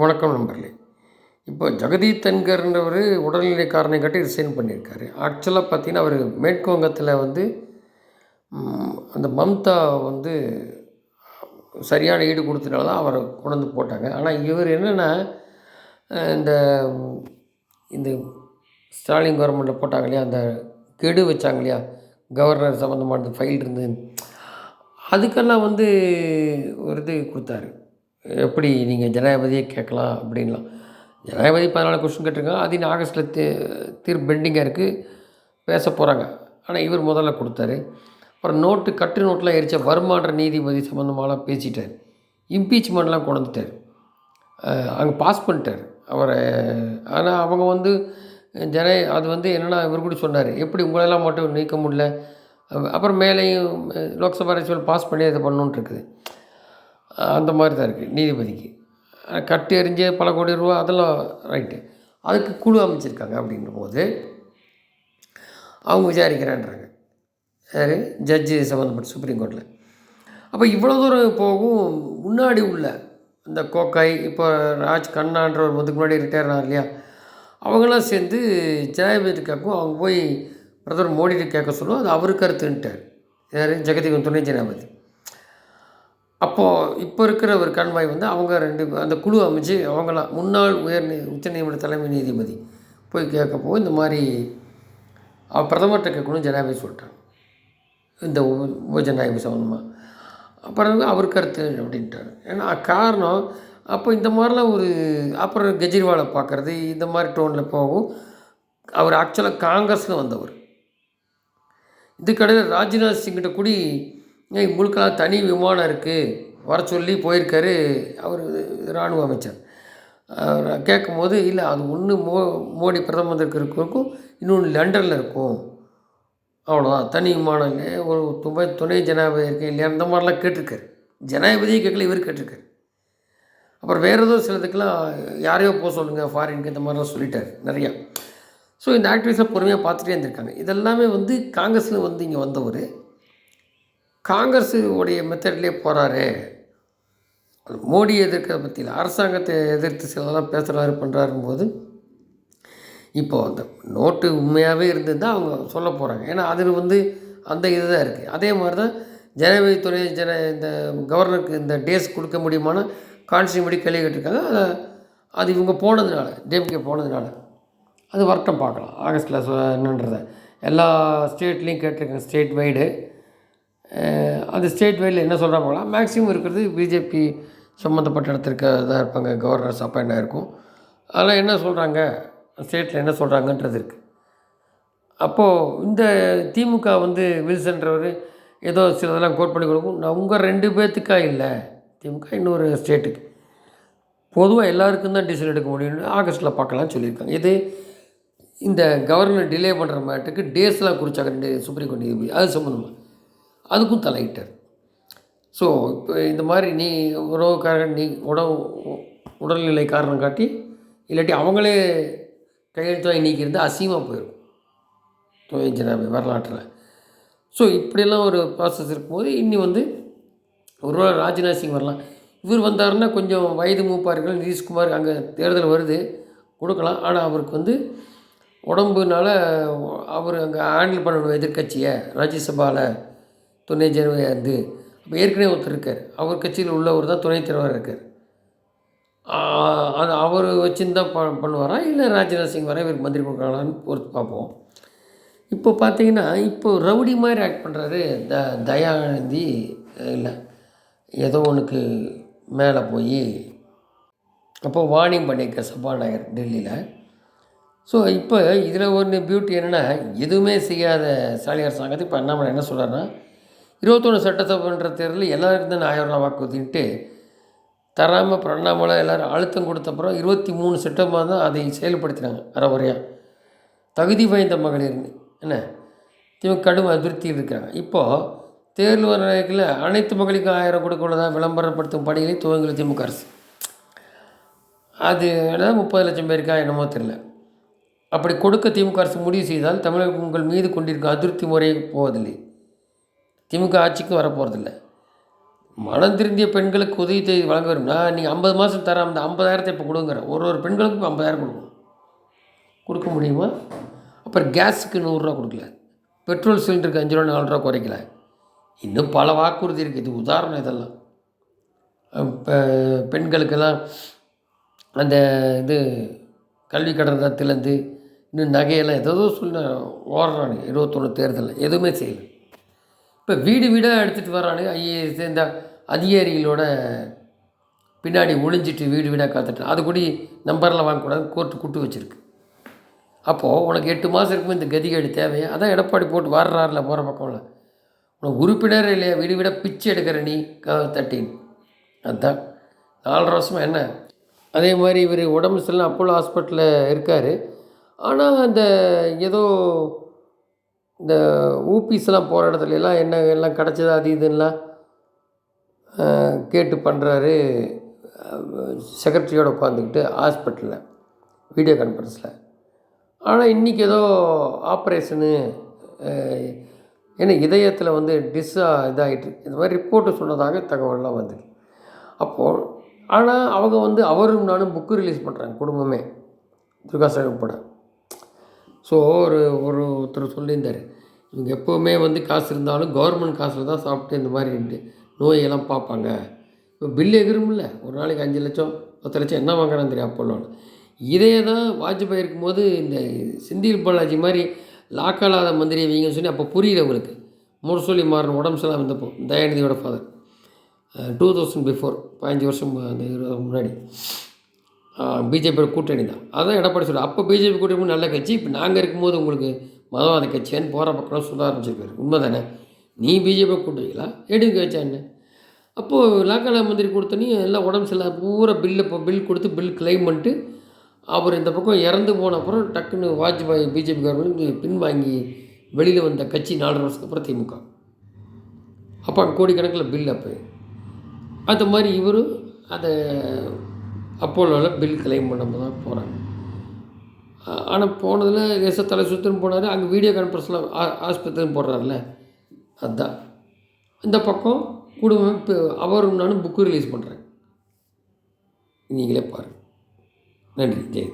வணக்கம் நண்பர்களே. இப்போ ஜெகதீத் தன்கர்ன்றவர் உடல்நிலை காரணம் காட்டி ரிசைன் பண்ணியிருக்காரு. ஆக்சுவலாக பார்த்தீங்கன்னா அவர் மேற்குவங்கத்தில் வந்து அந்த மம்தா வந்து சரியான ஈடு கொடுத்தனால தான் அவரை கொண்டு போட்டாங்க. ஆனால் இவர் என்னென்னா இந்த இந்த ஸ்டாலின் கவர்மெண்ட்டில் போட்டாங்க இல்லையா அந்த கெடு வச்சாங்க இல்லையா கவர்னர் சம்மந்தமான ஃபைல் இருந்து அதுக்கெல்லாம் வந்து ஒரு இது கொடுத்தாரு. எப்படி நீங்கள் ஜனாதிபதியை கேட்கலாம் அப்படின்லாம். ஜனாதிபதி பதினாலு கொஸ்டின் கேட்டிருக்காங்க. அது இன்னும் ஆகஸ்ட்டில் தீ தீர் பெண்டிங்காக இருக்குது பேச போகிறாங்க ஆனால் இவர் முதல்ல கொடுத்தாரு. அப்புறம் நோட்டு கட்டு நோட்டெலாம் எரிச்ச வருமான்ற நீதிபதி சம்மந்தமாகலாம் பேசிட்டார். இம்பீச்மெண்ட்லாம் கொண்டு வந்துட்டார். அங்கே பாஸ் பண்ணிட்டார். அவரை ஆனால் அவங்க வந்து ஜன அது வந்து என்னென்னா இவர் கூட சொன்னார். எப்படி உங்களெல்லாம் மட்டும் நீக்க முடியல? அப்புறம் மேலேயும் லோக்சபா அரசியல் பாஸ் பண்ணி அதை பண்ணணுன்ட்டு இருக்குது. அந்த மாதிரி தான் இருக்குது நீதிபதிக்கு. கட்டு எறிஞ்சு பல கோடி ரூபா அதெல்லாம் ரைட்டு. அதுக்கு குழு அமைச்சிருக்காங்க அப்படின்ற போது அவங்க விசாரிக்கிறேன்றாங்க. யார் ஜட்ஜு சம்மந்தப்பட்ட சுப்ரீம் கோர்ட்டில் அப்போ இவ்வளோ தூரம் போகும் முன்னாடி உள்ள இந்த கோக்காய் இப்போ ராஜ் கண்ணான்றவர் வந்து முன்னாடி ரிட்டையர் ஆனார் இல்லையா? அவங்களாம் சேர்ந்து ஜனாதிபதி கேட்கும் அவங்க போய் பிரதமர் மோடிட்டு கேட்க சொல்லுவோம் அது அவர் கருத்துன்ட்டார். யார்? ஜெகதீவன் துணை ஜனாதிபதி. அப்போது இப்போ இருக்கிற ஒரு கண்மாய் வந்து அவங்க ரெண்டு அந்த குழு அமைச்சு அவங்களாம் முன்னாள் உயர் நீ உச்சநீதிமன்ற தலைமை நீதிபதி போய் கேட்கப்போ இந்த மாதிரி அவள் பிரதமர்கிட்ட கேட்கணும் ஜனாதிபதி சொல்லிட்டாங்க. இந்த உப- உபஜனாதிபதி சம்மந்தமாக அப்புறம் அவர் கருத்து அப்படின்ட்டார். ஏன்னா காரணம் அப்போ இந்த மாதிரிலாம் ஒரு அப்புறம் கெஜ்ரிவாலை பார்க்குறது இந்த மாதிரி டோனில் போகும் அவர் ஆக்சுவலாக காங்கிரஸில் வந்தவர். இதுக்கடையில் ராஜ்நாத் சிங்கிட்ட கூடி உங்களுக்கெல்லாம் தனி விமானம் இருக்குது வர சொல்லி போயிருக்காரு அவர் இராணுவ அமைச்சர். கேட்கும் போது இல்லை அது ஒன்று மோ மோடி பிரதம மந்திரிக்கு இருக்கும் இன்னொன்று லண்டனில் இருக்கும். அவ்வளோதான் தனி விமானம் இல்லை ஒரு துணை துணை ஜனாதிபதி இருக்கு இல்லையா? அந்த மாதிரிலாம் கேட்டிருக்காரு. ஜனாதிபதியை கேட்கல இவர் கேட்டிருக்காரு. அப்புறம் வேறு ஏதோ சிலதுக்கெல்லாம் யாரையோ போக சொல்லுங்கள் ஃபாரினுக்கு இந்த மாதிரிலாம் சொல்லிட்டார் நிறையா. ஸோ இந்த ஆக்டிவிஸை பொறுமையாக பார்த்துட்டே இருந்திருக்காங்க. இதெல்லாமே வந்து காங்கிரஸில் வந்து இங்கே வந்தவர் காங்கிரஸு உடைய மெத்தட்லேயே போகிறாரு மோடி எதிர்க்கிறத பற்றியில் அரசாங்கத்தை எதிர்த்து சிலதெல்லாம் பேசுகிறாரு பண்ணுறாருன்னு போது இப்போது அந்த நோட்டு உண்மையாகவே இருந்திருந்தா அவங்க சொல்ல போகிறாங்க ஏன்னா அதில் வந்து அந்த இதுதான் இருக்குது அதே மாதிரி தான் ஜனவரி துணை ஜன இந்த கவர்னருக்கு இந்த டேஸ் கொடுக்க முடியுமான கான்ஸ்டியூபடி கேள்வி கேட்டிருக்காங்க. அதை அது இவங்க போனதுனால டிஎம்கே போனதுனால அது வரட்டும் பார்க்கலாம். ஆகஸ்ட்டில் என்னன்றதை. எல்லா ஸ்டேட்லேயும் கேட்டிருக்காங்க ஸ்டேட் வைடு அந்த ஸ்டேட் வைடில் என்ன சொல்கிறாங்களா மேக்ஸிமம் இருக்கிறது பிஜேபி சம்மந்தப்பட்ட இடத்துக்கு தான் இருப்பாங்க. கவர்னர்ஸ் அப்பாயிண்ட் ஆகிருக்கும் அதெல்லாம் என்ன சொல்கிறாங்க ஸ்டேட்டில் என்ன சொல்கிறாங்கன்றது இருக்குது அப்போது இந்த திமுக வந்து வில்சன்றவர் ஏதோ சிலதெல்லாம் கோட் பண்ணி கொடுக்கும். நான் உங்கள் ரெண்டு பேர்த்துக்கா இல்லை. திமுக இன்னொரு ஸ்டேட்டுக்கு பொதுவாக எல்லாருக்கும் தான் டிசிஷன் எடுக்க முடியும்னு ஆகஸ்ட்டில் பார்க்கலாம்னு சொல்லியிருக்காங்க. இது இந்த கவர்னர் டிலே பண்ணுற மாட்டுக்கு டேஸ்லாம் குறிச்சாங்க ரெண்டு சுப்ரீம் கோர்ட் நீதிபதி. அது சம்மந்தமாக அதுக்கும் தலையிட்டார். ஸோ இப்போ இந்த மாதிரி நீ உறவுக்காரன் நீ உடவு உடல்நிலை காரணம் காட்டி இல்லாட்டி அவங்களே கையெழுத்து வாங்கி அசிங்கமாக போயிடும் துணை வரலாற்றில். ஸோ இப்படியெல்லாம் ஒரு ப்ராசஸ் இருக்கும்போது இன்னி வந்து ஒருவேளை ராஜ்நாத் சிங் வரலாம். இவர் வந்தாருன்னா கொஞ்சம் வயது மூப்பார்கள் நிதிஷ்குமார் அங்கே தேர்தல் வருது கொடுக்கலாம். ஆனால் அவருக்கு வந்து உடம்புனால அவர் அங்கே ஹேண்டில் பண்ணணும் எதிர்க்கட்சியை ராஜ்யசபாவில் துணை ஜனவரியாக இருந்து அப்போ ஏற்கனவே ஒருத்தர் இருக்கார். அவர் கட்சியில் உள்ளவர் தான் துணைத் தலைவராக இருக்கார். அது அவர் வச்சுருந்தா ப பண்ணுவாரா? இல்லை ராஜ்நாத் சிங் வர இவருக்கு மந்திரி கொடுக்குறாங்களான்னு பொறுத்து பார்ப்போம். இப்போ பார்த்தீங்கன்னா இப்போ ரவுடி மாதிரி ஆக்ட் பண்ணுறாரு த தயாநிதி இல்லை ஏதோ ஒன்றுக்கு மேலே போய் அப்போ வார்னிங் பண்ணியிருக்க சபாநாயகர் டெல்லியில். ஸோ இப்போ இதில் ஒன்று பியூட்டி என்னென்னா எதுவுமே செய்யாத ஸ்டாலின் அரசாங்கத்தை இப்போ அண்ணாமலை என்ன சொல்கிறாருன்னா இருபத்தொன்று சட்டசபைன்ற தேர்தலில் எல்லாருக்கும் தான் ஆயிரம் ரூபா வாக்குறுதின்ட்டு தராமல் அப்புறம் எல்லோரும் அழுத்தம் கொடுத்தப்புறம் இருபத்தி மூணு சட்டமாக தான் அதை செயல்படுத்தினாங்க அறவுரையாக தகுதி வாய்ந்த மகளிர்னு என்ன? இவங்க கடும் அதிருப்தியில் இருக்கிறாங்க. இப்போது தேர்தல் வர நேரத்தில் அனைத்து மகளுக்கும் ஆயிரம் கொடுக்கணுதான் விளம்பரப்படுத்தும் பணிகளை துவங்கல திமுக அரசு. அது என்ன முப்பது லட்சம் பேருக்கா என்னமோ தெரியல. அப்படி கொடுக்க திமுக அரசு முடிவு செய்தால் தமிழக உங்கள் மீது கொண்டிருக்கும் அதிருப்தி முறை போவதில்லை. திமுக ஆட்சிக்கும் வரப்போகிறதில்ல மனம் திருந்திய பெண்களுக்கு உதவி தொகை வழங்க வரும்னா நீங்கள் ஐம்பது மாதம் தர அந்த ஐம்பதாயிரத்தை இப்போ கொடுங்கிற. ஒரு ஒரு பெண்களுக்கும் ஐம்பதாயிரம் கொடுக்கணும். கொடுக்க முடியுமா? அப்புறம் கேஸுக்கு நூறுரூவா கொடுக்கல. பெட்ரோல் சிலிண்டருக்கு அஞ்சு ரூபா நாலு ரூபா குறைக்கல. இன்னும் பல வாக்குறுதி இருக்குது இது உதாரணம் இதெல்லாம். இப்போ பெண்களுக்கெல்லாம் அந்த இது கல்வி கடன் ரத்துலேருந்து இன்னும் நகையெல்லாம் ஏதோ சொல்லி ஓடுறானு இருபத்தொன்று தேர்தலில். எதுவுமே செய்யலை. இப்போ வீடு வீடாக எடுத்துகிட்டு வரானு ஐஏஎஸ் இந்த அதிகாரிகளோட பின்னாடி ஒளிஞ்சிட்டு வீடு வீடாக காத்துட்டு அது கூட நம்பரில் வாங்கக்கூடாது கோர்ட்டு கூட்டு வச்சுருக்கு. அப்போது உனக்கு எட்டு மாதம் இருக்கும்போது இந்த கதிகேடு தேவையா? அதான் எடப்பாடி போட்டு வர்றாருல போகிற பக்கம்ல. உனக்கு உறுப்பினர் இல்லையா? வீடு வீடாக பிச்சை எடுக்கிற நீ தட்டின் அதுதான் நாலரை வருஷமாக என்ன? அதே மாதிரி இவர் உடம்பு சரியில்லை அப்போலோ ஹாஸ்பிட்டலில் இருக்கார். ஆனால் அந்த ஏதோ இந்த ஊபிஸ்லாம் போகிற இடத்துலலாம் என்ன எல்லாம் கிடச்சதா அது இதுன்னெலாம் கேட்டு பண்ணுறாரு செக்ரட்டரியோடு உட்காந்துக்கிட்டு ஹாஸ்பிட்டலில் வீடியோ கான்ஃபரன்ஸில் ஆனால் இன்றைக்கி ஏதோ ஆப்ரேஷனு ஏன்னா இதயத்தில் வந்து டிஸ்ஸாக இதாகிட்டு இந்த மாதிரி ரிப்போர்ட்டு சொன்னதாக தகவல்லாம் வந்தது. அப்போது ஆனால் அவங்க வந்து அவரும் நானும் புக்கு ரிலீஸ் பண்ணுறாங்க குடும்பமே. துர்கா சாஹிப் படம் ஸோ ஒரு ஒரு ஒருத்தர் சொல்லியிருந்தார் இவங்க எப்போவுமே வந்து காசு இருந்தாலும் கவர்மெண்ட் காசில் தான் சாப்பிட்டு இந்த மாதிரி இருந்து நோயெல்லாம் பார்ப்பாங்க. இப்போ பில்லு எகிரும்ல ஒரு நாளைக்கு அஞ்சு லட்சம் பத்து லட்சம் என்ன வாங்குறான்னு தெரியும் அப்போல்லாம். இதே தான் வாஜ்பாய் இருக்கும்போது இந்த செந்தில் பாலாஜி மாதிரி லாக்கலாத மந்திரி வைங்கன்னு சொல்லி அப்போ புரியல உங்களுக்கு. முரசொலி மாறன் உடம்பு சரியில்லாம இருந்தப்போ தயாநிதியோட ஃபாதர் டூ தௌசண்ட் பிஃபோர் பதினஞ்சு வருஷம் அந்த இருபது முன்னாடி. பிஜேபியோட கூட்டணி தான். அதான் எடப்பாடி சொல்ல அப்போ பிஜேபி கூட்டணி நல்ல கட்சி. இப்போ நாங்கள் இருக்கும்போது உங்களுக்கு மதவாத கட்சியான்னு போகிற பக்கம் சொல்ல ஆரம்பிச்சிருக்காரு. உண்மை தானே நீ பிஜேபி கூட்டுவீங்களா எடுங்க வச்சா என்ன? அப்போது லாக்காலா மந்திரி கொடுத்தனே எல்லாம் உடம்பு சரியில்லை. பூரா பில்லு இப்போ பில் கொடுத்து பில் கிளைம் பண்ணிட்டு அவர் இந்த பக்கம் இறந்து போன அப்புறம் டக்குன்னு வாஜ்பாய் பிஜேபி கவர்மெண்ட் பின்வாங்கி வெளியில் வந்த கட்சி நாலு வருஷத்துக்கு அப்புறம் திமுக. அப்போ கோடிக்கணக்கில் பில் அப்போ. அந்த மாதிரி இவரும் அதை அப்போலோவில் பில் கிளைம் பண்ணாமல் தான் போகிறாங்க ஆனால் போனதில் லேசாக தலை சுற்றுன்னு போனார் அங்கே வீடியோ கான்ஃபரன்ஸில் ஆஸ்பத்திரின்னு போடுறாருல அதுதான் இந்த பக்கம் குடும்பம் இப்போ அவரும் நானும் புக்கு ரிலீஸ் பண்ணுறேன் நீங்களே பாருங்கள் நன்றி ஜெய்.